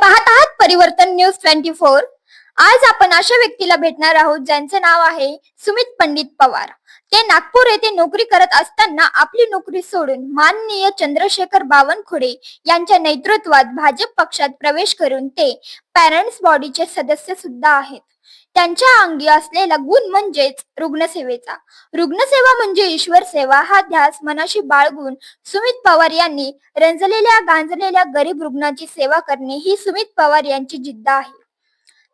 पाहत आहात परिवर्तन न्यूज ट्वेंटी फोर. आज आपण अशा व्यक्तीला भेटणार आहोत ज्यांचे नाव आहे सुमित पंडित पवार. ते नागपूर येथे नोकरी करत असताना आपली नोकरी सोडून माननीय चंद्रशेखर बावनकुळे यांच्या नेतृत्वात भाजप पक्षात प्रवेश करून ते पॅरेंट्स बॉडीचे सदस्य सुद्धा आहेत. त्यांच्या अंगी असलेला गुण म्हणजेच रुग्णसेवेचा. रुग्णसेवा म्हणजे ईश्वर सेवा. हा ध्यास मनाशी बाळगून सुमित पवार यांनी रंजलेल्या गांजलेल्या गरीब रुग्णाची सेवा करणे ही सुमित पवार यांची जिद्द आहे.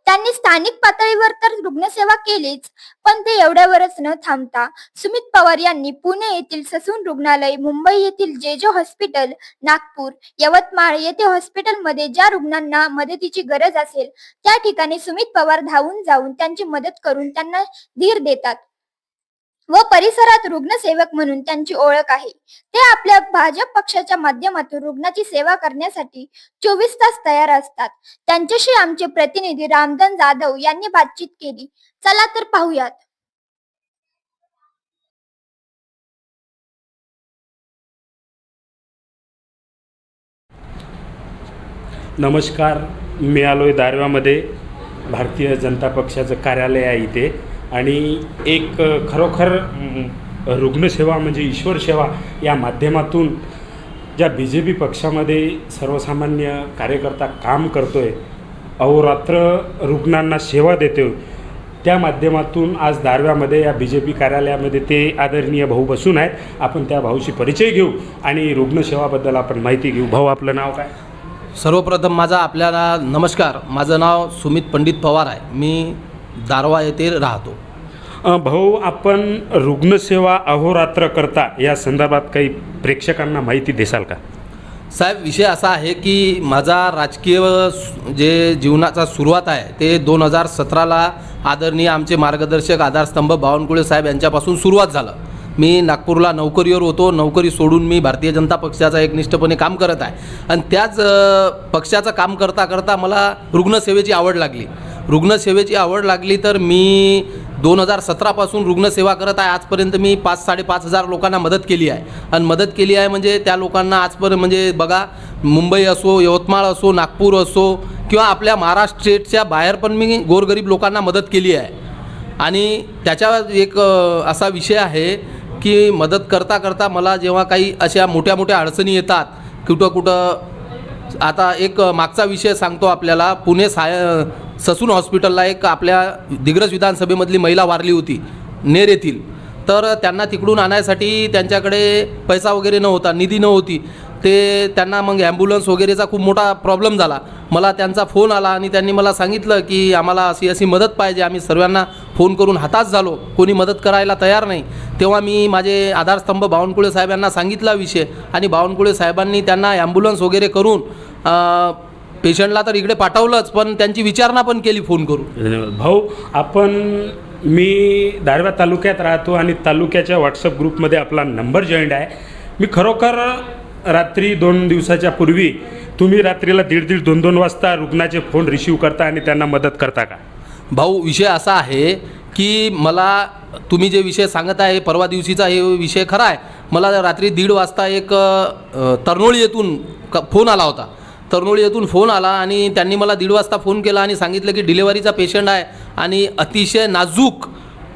त्यांनी स्थानिक पातळीवर तर रुग्णसेवा केलीच पण ते एवढ्यावरच न थांबता सुमित पवार यांनी पुणे येथील ससून रुग्णालय मुंबई येथील जेजो हॉस्पिटल नागपूर यवतमाळ येथे हॉस्पिटलमध्ये ज्या रुग्णांना मदतीची गरज असेल त्या ठिकाणी सुमित पवार धावून जाऊन त्यांची मदत करून त्यांना धीर देतात. व परिसरात रुग्णसेवक म्हणून त्यांची ओळख आहे. ते आपल्या भाजप पक्षाच्या माध्यमातून रुग्णाची सेवा करण्यासाठी चोवीस तास तयार असतात. त्यांच्याशी आमचे प्रतिनिधी रामधन जाधव यांनी बातचीत केली. चला तर पाहूयात. नमस्कार. मी आलोय दारव्यामध्ये. भारतीय जनता पक्षाचं कार्यालय आहे इथे. आणि एक खरोखर रुग्णसेवा म्हणजे ईश्वर सेवा या माध्यमातून ज्या बी जे पी पक्षामध्ये सर्वसामान्य कार्यकर्ता काम करतो आहे अहोरात्र रुग्णांना सेवा देतो त्या माध्यमातून आज दारव्यामध्ये या बी जे पी कार्यालयामध्ये ते आदरणीय भाऊ बसून आहेत. आपण त्या भाऊशी परिचय घेऊ आणि रुग्णसेवाबद्दल आपण माहिती घेऊ. भाऊ आपलं नाव काय? सर्वप्रथम माझा आपल्याला नमस्कार. माझं नाव सुमित पंडित पवार आहे. मी दारवा येथे राहतो. भाऊ आपण रुग्णसेवा अहोरात्र करता या संदर्भात काही प्रेक्षकांना माहिती देसाल का? साहेब विषय असा आहे की माझा राजकीय जे जीवनाचा सुरुवात आहे ते दोन हजार सतराला आदरणीय आमचे मार्गदर्शक आधारस्तंभ बावनकुळे साहेब यांच्यापासून सुरुवात झालं. मी नागपूरला नोकरीवर होतो नोकरी सोडून मी भारतीय जनता पक्षाचा एकनिष्ठपणे काम करत आहे. आणि त्याच पक्षाचं काम करता करता मला रुग्णसेवेची आवड लागली. रुग्णसेवेची आवड लागली तर मी दोन हजार सतरापासून रुग्णसेवा करत आहे. आजपर्यंत मी पाच साडेपाच हजार लोकांना मदत केली आहे. आणि मदत केली आहे म्हणजे त्या लोकांना आजपर्यंत म्हणजे बघा मुंबई असो यवतमाळ असो नागपूर असो किंवा आपल्या महाराष्ट्र स्टेटच्या बाहेर पण मी गोरगरीब लोकांना मदत केली आहे. आणि त्याच्यावर एक असा विषय आहे की मदत करता करता मला जेव्हा काही अशा मोठ्या मोठ्या अडचणी येतात कुठं कुठं आता एक मागचा विषय सांगतो आपल्याला पुणे साय ससून हॉस्पिटलला एक आपल्या दिग्रज विधानसभेमधली महिला वारली होती नेर येथील. तर त्यांना तिकडून आणायसाठी त्यांच्याकडे पैसा वगैरे नव्हता निधी नव्हती. ते त्यांना मग ॲम्ब्युलन्स वगैरेचा खूप मोठा प्रॉब्लेम झाला. मला त्यांचा फोन आला आणि त्यांनी मला सांगितलं की आम्हाला अशी अशी मदत पाहिजे. आम्ही सर्वांना फोन करून हाताच झालो. कोणी मदत करायला तयार नाही. तेव्हा मी माझे आधारस्तंभ बावनकुळे साहेबांना सांगितला विषय आणि बावनकुळे साहेबांनी त्यांना ॲम्ब्युलन्स वगैरे करून पेशंटला तर इकडे पाठवलंच पण त्यांची विचारणा पण केली फोन करून. धन्यवाद. भाऊ आपण मी दारव्या तालुक्यात राहतो आणि तालुक्याच्या व्हॉट्सअप ग्रुपमध्ये आपला नंबर जॉईंट आहे. मी खरोखर रात्री दोन दिवसाच्या पूर्वी तुम्ही रात्रीला दीड दीड दोन दोन वाजता रुग्णाचे फोन रिसीव करता आणि त्यांना मदत करता का? भाऊ विषय असा आहे की मला तुम्ही जे विषय सांगत आहे परवा दिवशीचा हे विषय खरा आहे. मला रात्री दीड वाजता एक अ, तरणोळी येथून क फोन आला होता. तरणोळी येथून फोन आला आणि त्यांनी मला दीड वाजता फोन केला आणि सांगितलं की डिलेवरीचा पेशंट आहे आणि अतिशय नाजूक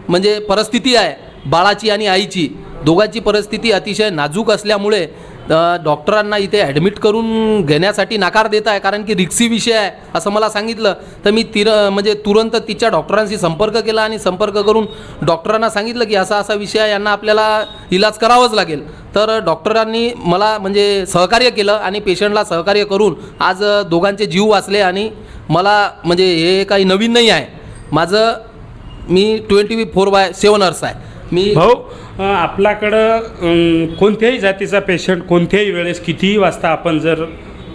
म्हणजे परिस्थिती आहे बाळाची आणि आईची. दोघांची परिस्थिती अतिशय नाजूक असल्यामुळे डॉक्टरांना इथे ॲडमिट करून घेण्यासाठी नकार देत आहे कारण की रिक्सी विषय आहे असं मला सांगितलं. तर मी तिर म्हणजे तुरंत तिच्या डॉक्टरांशी संपर्क केला आणि संपर्क करून डॉक्टरांना सांगितलं की असा असा विषय आहे यांना आपल्याला इलाज करावाच लागेल. तर डॉक्टरांनी मला म्हणजे सहकार्य केलं आणि पेशंटला सहकार्य करून आज दोघांचे जीव वाचले आणि मला म्हणजे हे काही नवीन नाही आहे. माझं मी twenty four by seven hours आहे. मी भाऊ? आपल्याकडं कोणत्याही जातीचा पेशंट कोणत्याही वेळेस कितीही वाजता आपण जर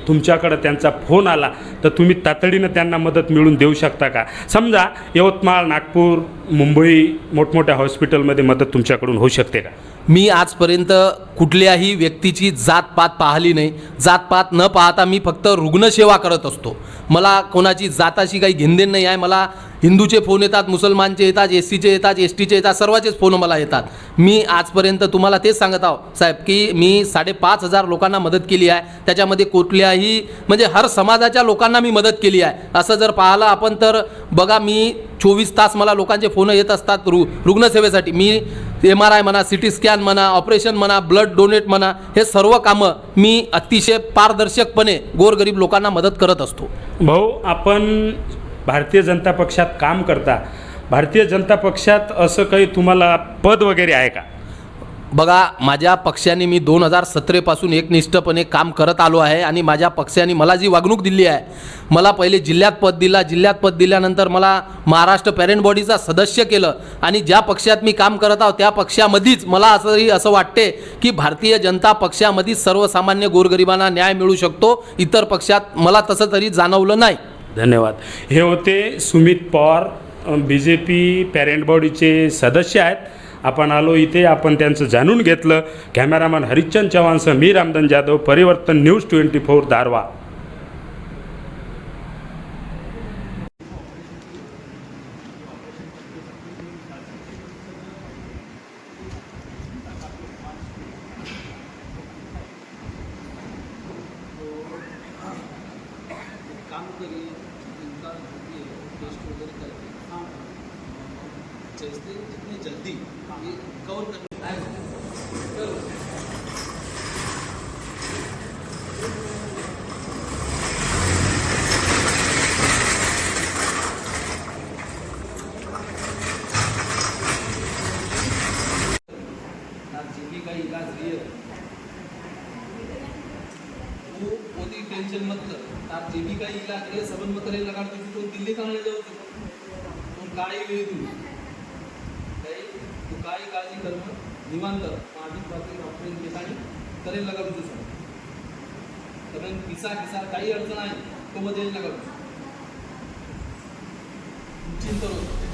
तुमच्याकडं त्यांचा फोन आला तर तुम्ही तातडीनं त्यांना मदत मिळवून देऊ शकता का? समजा यवतमाळ नागपूर मुंबई मोठमोठ्या हॉस्पिटलमध्ये मदत तुमच्याकडून होऊ शकते का? मी आजपर्यंत कुठल्याही व्यक्तीची जातपात पाहिली नाही. जातपात न पाहता मी फक्त रुग्णसेवा करत असतो. मला कोणाची जाताशी काही घेणदेण नाही आहे. मला हिंदूचे फोन येतात मुसलमानचे येतात एस सीचे येतात एस टीचे येतात सर्वाचेच फोन मला येतात. मी आजपर्यंत तुम्हाला तेच सांगत आहो साहेब की मी साडेपाच हजार लोकांना मदत केली आहे. त्याच्यामध्ये कुठल्याही म्हणजे हर समाजाच्या लोकांना मी मदत केली आहे. असं जर पाहिलं आपण तर बघा मी चोवीस तास मला लोकांचे फोन येत असतात रु रुग्णसेवेसाठी. मी एम आर आय म्हणा सी टी स्कॅन म्हणा ऑपरेशन म्हणा ब्लड डोनेट म्हणा हे सर्व कामं मी अतिशय पारदर्शकपणे गोरगरीब लोकांना मदत करत असतो. भाऊ आपण भारतीय जनता पक्षात काम करता भारतीय जनता पक्षात असं काही तुम्हाला पद वगैरे आहे का? बघा माझ्या पक्षाने मी दोन हजार सतरापासून एकनिष्ठपणे काम करत आलो आहे आणि माझ्या पक्षाने मला जी वागणूक दिली आहे मला पहिले जिल्ह्यात पद दिला जिल्ह्यात पद दिल्यानंतर मला महाराष्ट्र पॅरेंट बॉडीचा सदस्य केलं आणि ज्या पक्षात मी काम करत आहो त्या पक्षामध्येच मला असंही असं वाटते की भारतीय जनता पक्षामध्येच सर्वसामान्य गोरगरिबांना न्याय मिळू शकतो इतर पक्षात मला तसं तरी जाणवलं नाही. धन्यवाद. हे होते Sumit Pawar B J P parent बॉडीचे सदस्य आहेत. आपण आलो इथे आपण त्यांचं जाणून घेतलं. कॅमेरामॅन हरिश्चंद चव्हाणसह मी Ramdhan Jadhav Parivartan news twenty four Darwha काम करी इनका टेस्ट वगैरह करके हाँ जैसे जितनी जल्दी ये कवर कर जीबी का इलाज लिए। वो ओदी टेंशन मत कर। तार जीबी का इलाज है सबन मत रे लगा तुझी तो दिल्ली कहाँ ले जाऊ तू तो काय ले। तू काही तू कर्म निवांत माझी बाकी डॉक्टरीन केसानी करेल लगा रुजू सगळं कारण किसा किसा काही अडचण आहे तो मध्ये लगा रुजू चिंतन नको